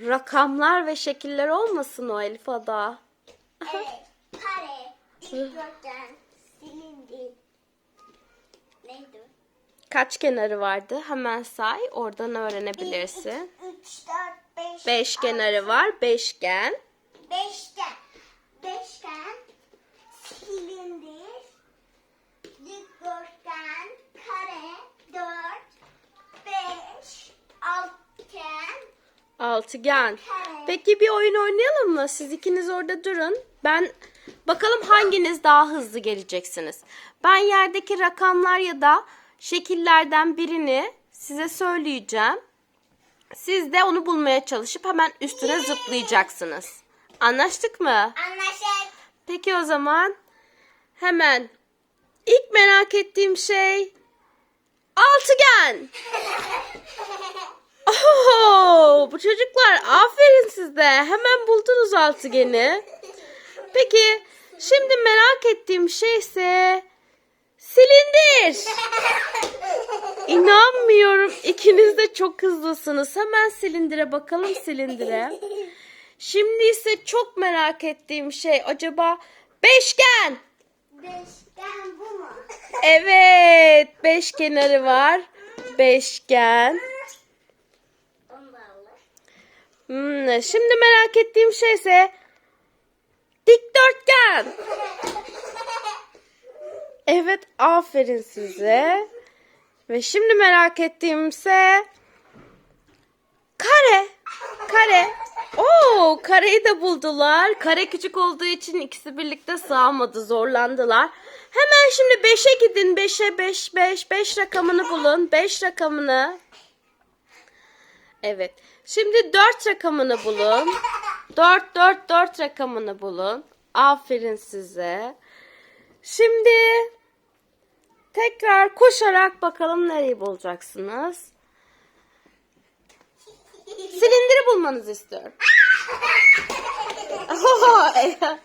Rakamlar ve şekiller olmasın o Elif Ada. Evet. Kare, dikdörtgen, silindir. Neydi? Kaç kenarı vardı? Hemen say. Oradan öğrenebilirsin. 3, 4, 5, Beş kenarı var. Beşgen. 5 Altıgen. Peki bir oyun oynayalım mı? Siz ikiniz orada durun. Ben bakalım hanginiz daha hızlı geleceksiniz. Ben yerdeki rakamlar ya da şekillerden birini size söyleyeceğim. Siz de onu bulmaya çalışıp hemen üstüne zıplayacaksınız. Anlaştık mı? anlaşık. Peki o zaman hemen ilk merak ettiğim şey altıgen. Oho, bu çocuklar aferin size. Hemen buldunuz altıgeni. Peki şimdi merak ettiğim şey ise silindir. İnanmıyorum. İkiniz de çok hızlısınız. Hemen silindire bakalım silindire. Şimdi ise çok merak ettiğim şey acaba beşgen. Beşgen bu mu? Evet, beş kenarı var. Beşgen. Hmm, şimdi merak ettiğim şey ise dikdörtgen. Evet, aferin size. Ve şimdi merak ettiğim ise kare. Kare. Oo, kareyi de buldular. Kare küçük olduğu için ikisi birlikte sığamadı, zorlandılar. Hemen şimdi 5'e gidin. 5'e 5 5 5 rakamını bulun. 5 rakamını. Evet. Şimdi 4 rakamını bulun. 4 4 4 rakamını bulun. Aferin size. Şimdi tekrar koşarak bakalım nereyi bulacaksınız. Silindiri bulmanızı istiyorum.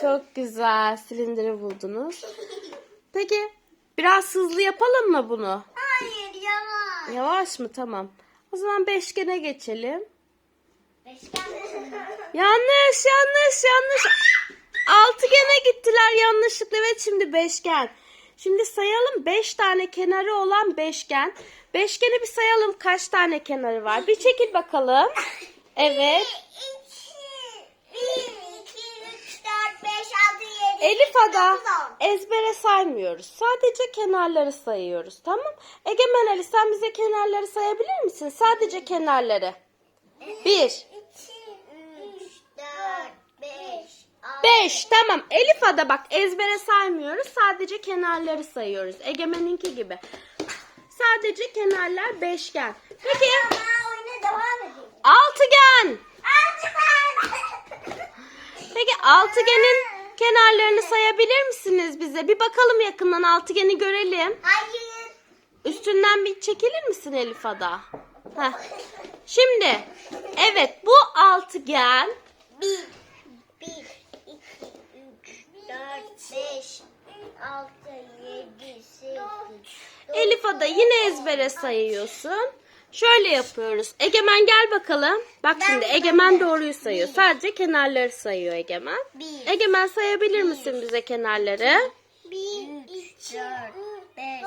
Çok güzel. Silindiri buldunuz. Peki biraz hızlı yapalım mı bunu? Hayır yalan. Yavaş mı? Tamam. O zaman beşgene geçelim. Beşgen Yanlış, yanlış, yanlış. Altıgene gittiler yanlışlıkla. Evet şimdi beşgen. Şimdi sayalım. Beş tane kenarı olan beşgen. Beşgeni bir sayalım. Kaç tane kenarı var? Bir çekil bakalım. Evet. 2, 1, 2, 3, 4, 5, 6, 7, Elif Ada ezbere saymıyoruz. Sadece kenarları sayıyoruz. Tamam. Egemen Ali sen bize kenarları sayabilir misin? Sadece kenarları. Bir. 2, 3, 4, 5, 6. Beş. Tamam. Elif Ada bak ezbere saymıyoruz. Sadece kenarları sayıyoruz. Egemen'inki gibi. Sadece kenarlar beşgen. Peki. Altıgen. Peki altıgenin kenarlarını sayabilir misiniz bize? Bir bakalım yakından altıgeni görelim. Hayır. Üstünden bir çekilir misin Elif Ada? Heh. Şimdi evet bu altıgen 1, 1, 2, 3, 4, 5, 6, 7, 8, Elif Ada yine ezbere sayıyorsun. Şöyle yapıyoruz. Egemen gel bakalım. Bak şimdi Egemen doğruyu sayıyor. Sadece kenarları sayıyor Egemen. Bir. Egemen sayabilir misin bize kenarları? 1, 2, 4, 5,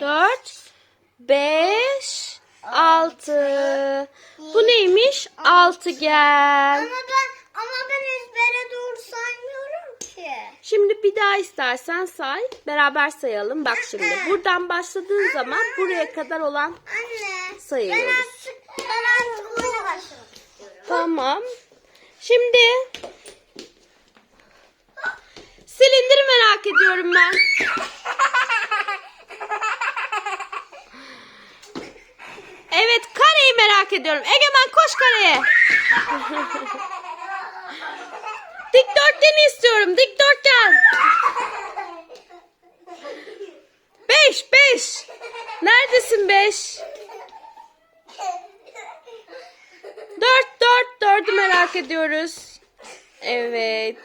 6, 4, 5, 6. Bu neymiş? Altıgen. Ama ben ama ben ezbere doğru saymıyorum ki. Şimdi bir daha istersen say. Beraber sayalım. Bak şimdi. Buradan başladığın zaman buraya kadar olan. Sayıyoruz. Ben artık, ben artık oyuna başlamak istiyorum. Tamam. Şimdi silindiri merak ediyorum ben. Evet kareyi merak ediyorum. Egemen koş kareye. Dikdörtgeni istiyorum. Dikdörtgen. Beş beş. Neredesin beş? Dört dört dördü merak ediyoruz. Evet.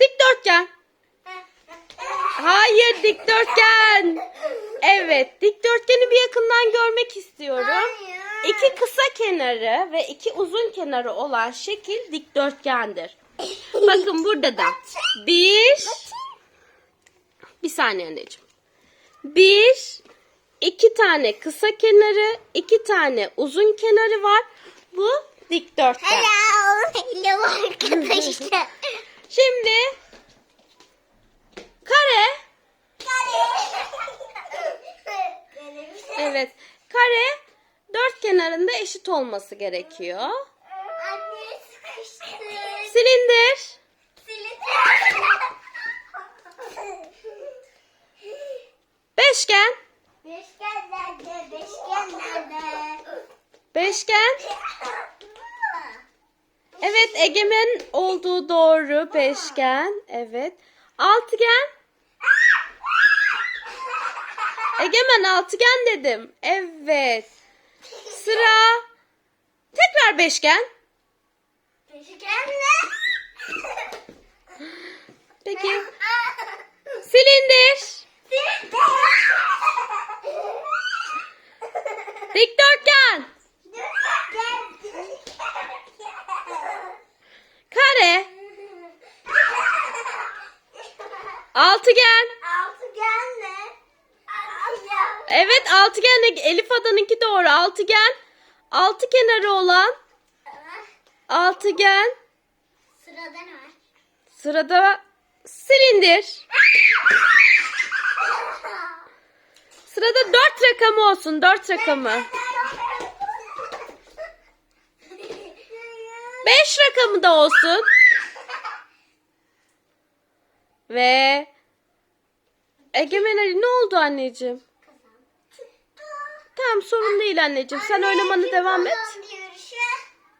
Dikdörtgen. Hayır dikdörtgen. Evet dikdörtgeni bir yakından görmek istiyorum. Hayır. iki kısa kenarı ve iki uzun kenarı olan şekil dikdörtgendir. Bakın burada da bir bir saniye anneciğim. Bir iki tane kısa kenarı, iki tane uzun kenarı var. Bu dikdörtgen. Hello. Hello arkadaşlar. Şimdi kare evet kare dört kenarında eşit olması gerekiyor. Anne sıkıştı. Silindir beşgen Beşgen nerede? Beşgen nerede? beşgen evet egemen olduğu doğru beşgen. Evet. Altıgen? Egemen altıgen dedim. Evet. Sıra tekrar beşgen. Beşgen ne? peki. Silindir. Dikdörtgen altıgen Altıgen ne? Altıgen. Evet altıgen Elif Adan'ınki doğru. Altıgen altı kenarı olan altıgen Sırada ne var? sırada silindir. Sırada dört rakamı olsun. Dört rakamı. Beş rakamı da olsun. Ve Egemen Ali ne oldu anneciğim? Tamam sorun değil anneciğim. Sen oynamanı devam et.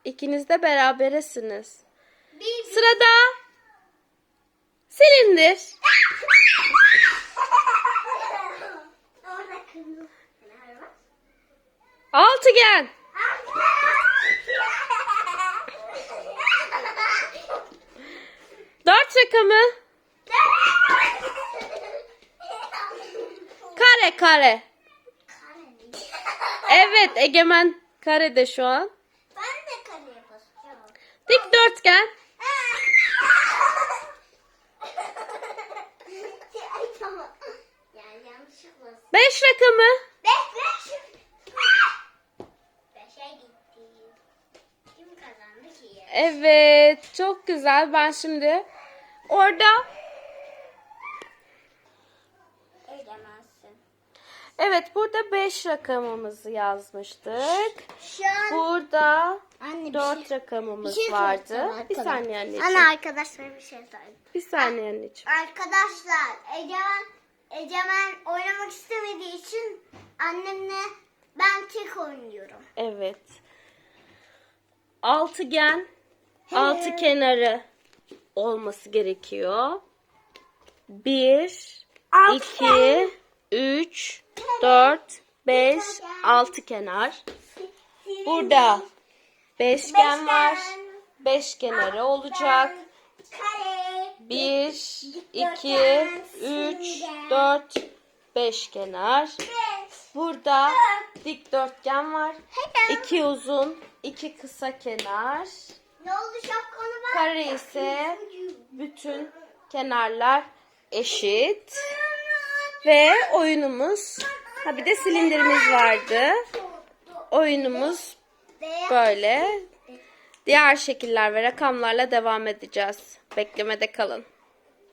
İkiniz de beraberesiniz. Sırada var. Altıgen. Dört rakamı. Kare kare. Evet Egemen karede şu an. Ben de kaleye basacağım. Dikdörtgen. Beş rakamı. Beş beş. Beşe gitti. Kim kazandı ki? Evet çok güzel. Ben şimdi orada evet burada 5 rakamımızı yazmıştık. Şu an Burada Anne bir 4 şey- rakamımız bir şey vardı. söyleyeceğim Bir saniye anneciğim. Anne arkadaşlar bir şey söyleyeyim. Bir saniye anneciğim. Arkadaşlar Egemen, Egemen oynamak istemediği için annemle ben tek oynuyorum. Evet. Altıgen altı kenarı olması gerekiyor. 1 2 3 4 5 6 kenar. Burada beşgen var. Beş kenarı olacak. Kare. 1 2 3 4 5 kenar. Burada dikdörtgen var. İki uzun, iki kısa kenar. Kare ise bütün kenarlar eşit. Ve oyunumuz, ha bir de silindirimiz vardı. Oyunumuz böyle. Diğer şekiller ve rakamlarla devam edeceğiz. Beklemede kalın.